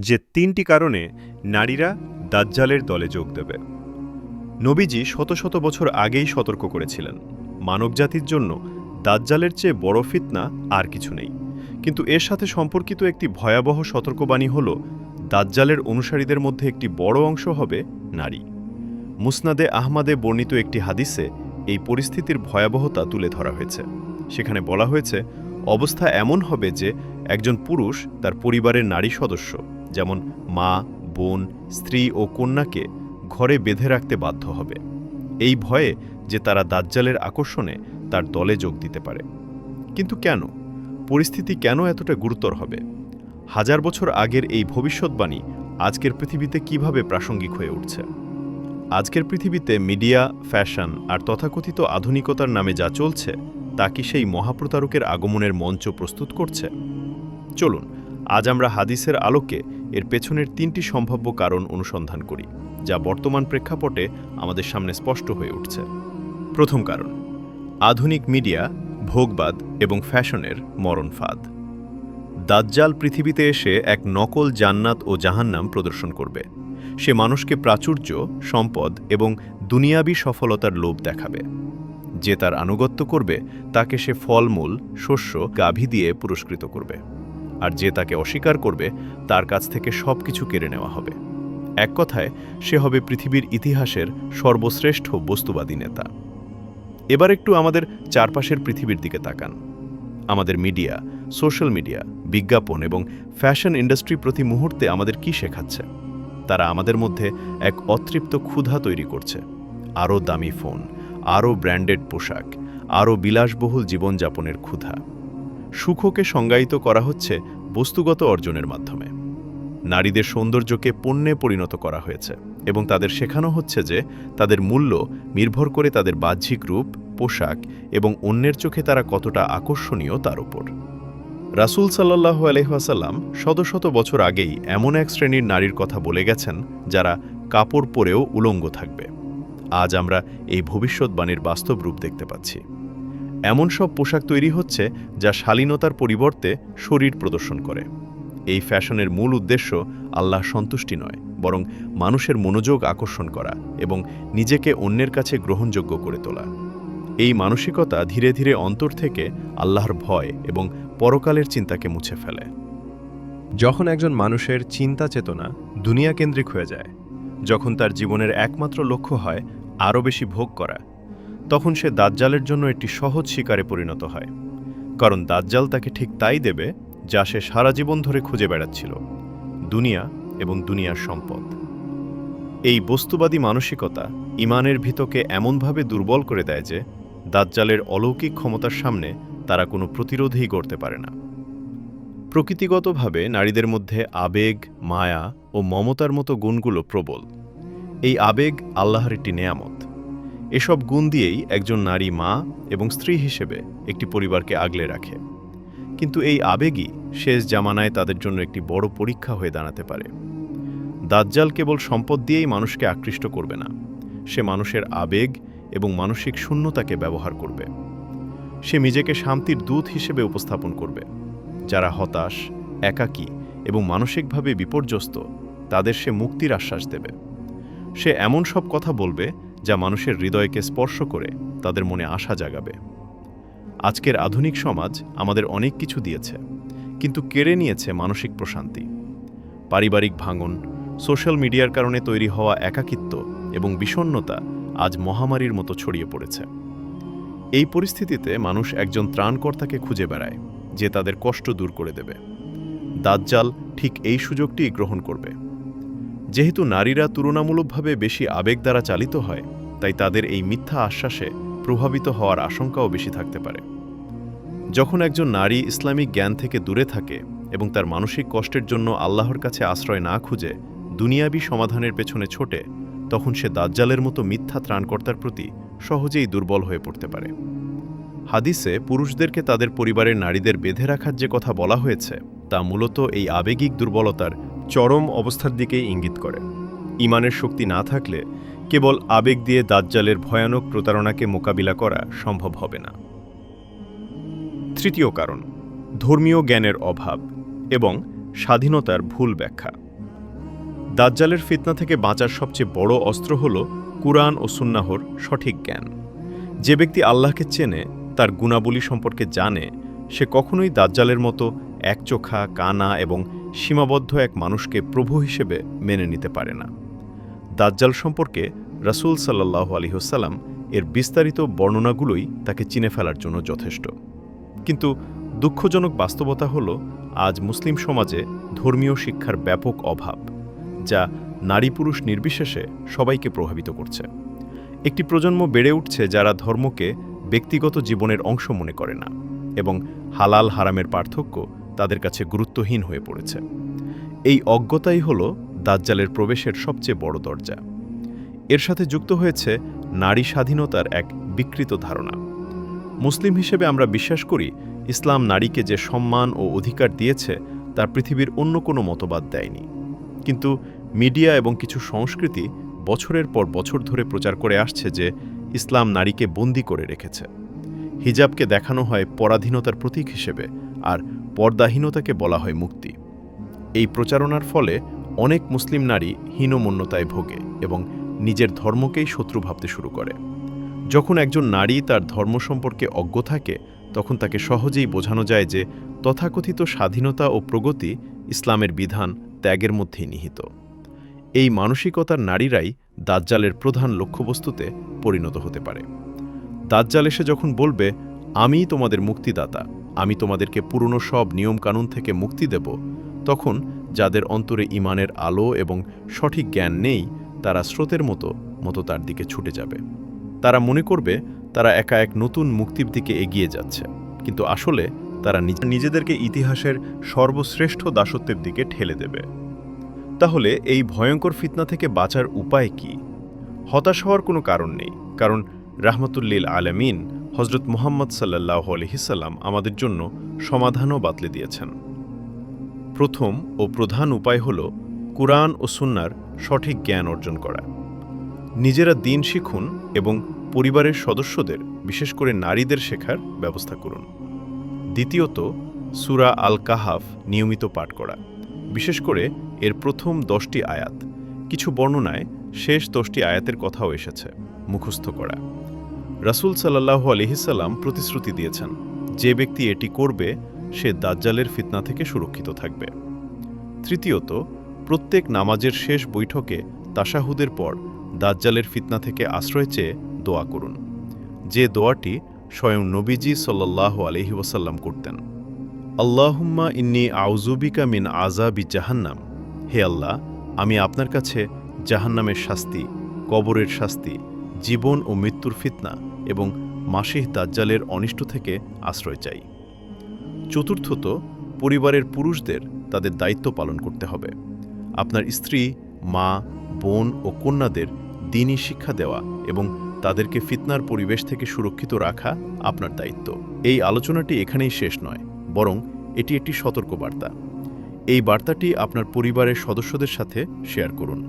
যে তিনটি কারণে নারীরা দাজ্জালের দলে যোগ দেবে। নবীজি শত শত বছর আগেই সতর্ক করেছিলেন। মানবজাতির জন্য দাজ্জালের চেয়ে বড় ফিতনা আর কিছু নেই। কিন্তু এর সাথে সম্পর্কিত একটি ভয়াবহ সতর্কবাণী হল, দাজ্জালের অনুসারীদের মধ্যে একটি বড় অংশ হবে নারী। মুসনাদে আহমাদে বর্ণিত একটি হাদিসে এই পরিস্থিতির ভয়াবহতা তুলে ধরা হয়েছে। সেখানে বলা হয়েছে, অবস্থা এমন হবে যে একজন পুরুষ তার পরিবারের নারী সদস্য। যেমন মা, বোন, স্ত্রী ও কন্যাকে ঘরে বেঁধে রাখতে বাধ্য হবে। এই ভয়ে যে তারা দাজ্জালের আকর্ষণে তার দলে যোগ দিতে পারে। কিন্তু কেন? পরিস্থিতি কেন এতটা গুরুতর হবে? হাজার বছর আগের এই ভবিষ্যৎবাণী আজকের পৃথিবীতে কীভাবে প্রাসঙ্গিক হয়ে উঠছে? আজকের পৃথিবীতে মিডিয়া, ফ্যাশন আর তথাকথিত আধুনিকতার নামে যা চলছে, তা কি সেই মহাপ্রতারকের আগমনের মঞ্চ প্রস্তুত করছে? চলুন, আজ আমরা হাদিসের আলোকে এর পেছনের তিনটি সম্ভাব্য কারণ অনুসন্ধান করি, যা বর্তমান প্রেক্ষাপটে আমাদের সামনে স্পষ্ট হয়ে উঠছে। প্রথম কারণ, আধুনিক মিডিয়া, ভোগবাদ এবং ফ্যাশনের মরণফাদ দাজ্জাল পৃথিবীতে এসে এক নকল জান্নাত ও জাহান্নাম প্রদর্শন করবে। সে মানুষকে প্রাচুর্য, সম্পদ এবং দুনিয়াবি সফলতার লোভ দেখাবে। যে তার আনুগত্য করবে, তাকে সে ফলমূল, শস্য, গাভী দিয়ে পুরস্কৃত করবে। আর যে তাকে অস্বীকার করবে, তার কাছ থেকে সব কিছু কেড়ে নেওয়া হবে। এক কথায়, সে হবে পৃথিবীর ইতিহাসের সর্বশ্রেষ্ঠ বস্তুবাদী নেতা। এবার একটু আমাদের চারপাশের পৃথিবীর দিকে তাকান। আমাদের মিডিয়া, সোশ্যাল মিডিয়া, বিজ্ঞাপন এবং ফ্যাশন ইন্ডাস্ট্রি প্রতি মুহূর্তে আমাদের কি শেখাচ্ছে? তারা আমাদের মধ্যে এক অতৃপ্ত ক্ষুধা তৈরি করছে। আরও দামি ফোন, আরও ব্র্যান্ডেড পোশাক, আরও বিলাসবহুল জীবনযাপনের ক্ষুধা। সুখকে সংজ্ঞায়িত করা হচ্ছে বস্তুগত অর্জনের মাধ্যমে। নারীদের সৌন্দর্যকে পণ্যে পরিণত করা হয়েছে এবং তাদের শেখানো হচ্ছে যে তাদের মূল্য নির্ভর করে তাদের বাহ্যিক রূপ, পোশাক এবং অন্যের চোখে তারা কতটা আকর্ষণীয় তার উপর। রাসুল সাল্লাহু আলহাসাল্লাম শত শত বছর আগেই এমন এক শ্রেণির নারীর কথা বলে গেছেন যারা কাপড় পরেও উলঙ্গ থাকবে। আজ আমরা এই ভবিষ্যৎবাণীর বাস্তব রূপ দেখতে পাচ্ছি। এমন সব পোশাক তৈরি হচ্ছে যা শালীনতার পরিবর্তে শরীর প্রদর্শন করে। এই ফ্যাশনের মূল উদ্দেশ্য আল্লাহ সন্তুষ্টি নয়, বরং মানুষের মনোযোগ আকর্ষণ করা এবং নিজেকে অন্যের কাছে গ্রহণযোগ্য করে তোলা। এই মানসিকতা ধীরে ধীরে অন্তর থেকে আল্লাহর ভয় এবং পরকালের চিন্তাকে মুছে ফেলে। যখন একজন মানুষের চিন্তা চেতনা দুনিয়া কেন্দ্রিক হয়ে যায়, যখন তার জীবনের একমাত্র লক্ষ্য হয় আরও বেশি ভোগ করা তখন সে দাজ্জালের জন্য একটি সহজ শিকারে পরিণত হয়, কারণ দাজ্জাল তাকে ঠিক তাই দেবে যা সে সারা জীবন ধরে খুঁজে বেড়াচ্ছিল, দুনিয়া এবং দুনিয়ার সম্পদ। এই বস্তুবাদী মানসিকতা ইমানের ভিতকে এমনভাবে দুর্বল করে দেয় যে দাজ্জালের অলৌকিক ক্ষমতার সামনে তারা কোনো প্রতিরোধই করতে পারে না। প্রকৃতিগতভাবে নারীদের মধ্যে আবেগ, মায়া ও মমতার মতো গুণগুলো প্রবল। এই আবেগ আল্লাহর একটি নেয়ামত। এসব গুণ দিয়েই একজন নারী মা এবং স্ত্রী হিসেবে একটি পরিবারকে আগলে রাখে। কিন্তু এই আবেগই শেষ জামানায় তাদের জন্য একটি বড় পরীক্ষা হয়ে দাঁড়াতে পারে। দাজ্জাল কেবল সম্পদ দিয়েই মানুষকে আকৃষ্ট করবে না। সে মানুষের আবেগ এবং মানসিক শূন্যতাকে ব্যবহার করবে। সে নিজেকে শান্তির দূত হিসেবে উপস্থাপন করবে। যারা হতাশ, একাকী এবং মানসিকভাবে বিপর্যস্ত, তাদের সে মুক্তির আশ্বাস দেবে। সে এমন সব কথা বলবে যা মানুষের হৃদয়কে স্পর্শ করে তাদের মনে আশা জাগাবে। আজকের আধুনিক সমাজ আমাদের অনেক কিছু দিয়েছে, কিন্তু কেড়ে নিয়েছে মানসিক প্রশান্তি। পারিবারিক ভাঙন, সোশ্যাল মিডিয়ার কারণে তৈরি হওয়া একাকিত্ব এবং বিষণ্নতা আজ মহামারীর মতো ছড়িয়ে পড়েছে। এই পরিস্থিতিতে মানুষ একজন ত্রাণকর্তাকে খুঁজে বেড়ায়, যে তাদের কষ্ট দূর করে দেবে। দাজ্জাল ঠিক এই সুযোগটি গ্রহণ করবে। যেহেতু নারীরা তুলনামূলকভাবে বেশি আবেগ দ্বারা চালিত হয়, তাই তাদের এই মিথ্যা আশ্বাসে প্রভাবিত হওয়ার আশঙ্কাও বেশি থাকতে পারে। যখন একজন নারী ইসলামিক জ্ঞান থেকে দূরে থাকে এবং তার মানসিক কষ্টের জন্য আল্লাহর কাছে আশ্রয় না খুঁজে দুনিয়াবি সমাধানের পেছনে ছোটে, তখন সে দাজ্জালের মতো মিথ্যা ত্রাণকর্তার প্রতি সহজেই দুর্বল হয়ে পড়তে পারে। হাদিসে পুরুষদেরকে তাদের পরিবারের নারীদের বেঁধে রাখার যে কথা বলা হয়েছে, তা মূলত এই আবেগিক দুর্বলতার চরম অবস্থার দিকেই ইঙ্গিত করে। ইমানের শক্তি না থাকলে কেবল আবেগ দিয়ে দাজ্জালের ভয়ানক প্রতারণাকে মোকাবিলা করা সম্ভব হবে না। তৃতীয় কারণ, ধর্মীয় জ্ঞানের অভাব এবং স্বাধীনতার ভুল ব্যাখ্যা। দাজ্জালের ফিতনা থেকে বাঁচার সবচেয়ে বড় অস্ত্র হল কুরআন ও সুন্নাহর সঠিক জ্ঞান। যে ব্যক্তি আল্লাহকে চেনে, তার গুণাবলী সম্পর্কে জানে, সে কখনোই দাজ্জালের মতো একচোখা, কানা এবং সীমাবদ্ধ এক মানুষকে প্রভু হিসেবে মেনে নিতে পারে না। দাজ্জাল সম্পর্কে রাসূল সাল্লাহ আলিহসাল্লাম এর বিস্তারিত বর্ণনাগুলোই তাকে চিনে ফেলার জন্য যথেষ্ট। কিন্তু দুঃখজনক বাস্তবতা হল, আজ মুসলিম সমাজে ধর্মীয় শিক্ষার ব্যাপক অভাব, যা নারী পুরুষ নির্বিশেষে সবাইকে প্রভাবিত করছে। একটি প্রজন্ম বেড়ে উঠছে যারা ধর্মকে ব্যক্তিগত জীবনের অংশ মনে করে না এবং হালাল হারামের পার্থক্য তাদের কাছে গুরুত্বহীন হয়ে পড়েছে। এই অজ্ঞতাই হল দাজ্জালের প্রবেশের সবচেয়ে বড় দরজা। এর সাথে যুক্ত হয়েছে নারী স্বাধীনতার এক বিকৃত ধারণা। মুসলিম হিসেবে আমরা বিশ্বাস করি, ইসলাম নারীকে যে সম্মান ও অধিকার দিয়েছে তা পৃথিবীর অন্য কোনো মতবাদ দেয়নি। কিন্তু মিডিয়া এবং কিছু সংস্কৃতি বছরের পর বছর ধরে প্রচার করে আসছে যে ইসলাম নারীকে বন্দি করে রেখেছে। হিজাবকে দেখানো হয় পরাধীনতার প্রতীক হিসেবে আর পর্দাহীনতাকে বলা হয় মুক্তি। এই প্রচারণার ফলে অনেক মুসলিম নারী হীনমন্যতায় ভোগে এবং নিজের ধর্মকেই শত্রু ভাবতে শুরু করে। যখন একজন নারী তার ধর্ম সম্পর্কে অজ্ঞ থাকে, তখন তাকে সহজেই বোঝানো যায় যে তথাকথিত স্বাধীনতা ও প্রগতি ইসলামের বিধান ত্যাগের মধ্যেই নিহিত। এই মানসিকতার নারীরাই দাজ্জালের প্রধান লক্ষ্যবস্তুতে পরিণত হতে পারে। দাজ্জাল এসে যখন বলবে আমিই তোমাদের মুক্তিদাতা। আমি তোমাদেরকে পুরনো সব নিয়মকানুন থেকে মুক্তি দেব, তখন যাদের অন্তরে ইমানের আলো এবং সঠিক জ্ঞান নেই, তারা স্রোতের মতো মতো তার দিকে ছুটে যাবে। তারা মনে করবে, তারা একা এক নতুন মুক্তির দিকে এগিয়ে যাচ্ছে, কিন্তু আসলে তারা নিজ- নিজেদেরকে ইতিহাসের সর্বশ্রেষ্ঠ দাসত্বের দিকে ঠেলে দেবে। তাহলে এই ভয়ঙ্কর ফিতনা থেকে বাঁচার উপায় কি? হতাশ হওয়ার কোনো কারণ নেই, কারণ রাহমাতুল্লিল আলামিন হজরত মোহাম্মদ সাল্লাহ আলহিসাল্লাম আমাদের জন্য সমাধানও বাতলে দিয়েছেন। প্রথম ও প্রধান উপায় হল কুরআন ও সুন্নার সঠিক জ্ঞান অর্জন করা। নিজেরা দিন শিখুন এবং পরিবারের সদস্যদের, বিশেষ করে নারীদের শেখার ব্যবস্থা করুন। দ্বিতীয়ত, সুরা আল কাহাফ নিয়মিত পাঠ করা। বিশেষ করে এর প্রথম দশটি আয়াত। কিছু বর্ণনায় শেষ দশটি আয়াতের কথাও এসেছে। মুখস্থ করা। রাসূল সাল্লাহ আলহিসাল্লাম প্রতিশ্রুতি দিয়েছেন, যে ব্যক্তি এটি করবে, সে দাজ্জালের ফিতনা থেকে সুরক্ষিত থাকবে। তৃতীয়ত, প্রত্যেক নামাজের শেষ বৈঠকে তাশাহুদের পর দাজ্জালের ফিতনা থেকে আশ্রয় চেয়ে দোয়া করুন। যে দোয়াটি স্বয়ং নবীজি সাল্লাহ আলহি ওয়াসাল্লাম করতেন। আল্লাহুম্মা ইন্নি আউজুবিকা মিন আজাবি জাহান্নাম। হে আল্লাহ, আমি আপনার কাছে জাহান্নামের শাস্তি, কবরের শাস্তি জীবন ও মৃত্যুর ফিতনা এবং মাসিহ দাজ্জালের অনিষ্ট থেকে আশ্রয় চাই। চতুর্থত, পরিবারের পুরুষদের তাদের দায়িত্ব পালন করতে হবে। আপনার স্ত্রী, মা, বোন ও কন্যাদের দিনই শিক্ষা দেওয়া এবং তাদেরকে ফিতনার পরিবেশ থেকে সুরক্ষিত রাখা আপনার দায়িত্ব। এই আলোচনাটি এখানেই শেষ নয়, বরং এটি একটি সতর্কবার্তা। এই বার্তাটি আপনার পরিবারের সদস্যদের সাথে শেয়ার করুন।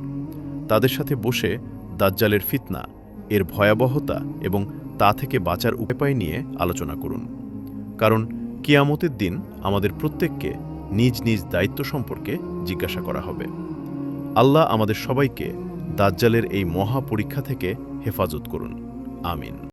তাদের সাথে বসে দাজ্জালের ফিতনা এর ভয়াবহতা এবং তা থেকে বাঁচার উপায় নিয়ে আলোচনা করুন। কারণ কিয়ামতের দিন আমাদের প্রত্যেককে নিজ নিজ দায়িত্ব সম্পর্কে জিজ্ঞাসা করা হবে। আল্লাহ আমাদের সবাইকে দাজ্জালের এই মহাপরীক্ষা থেকে হেফাজত করুন। আমিন।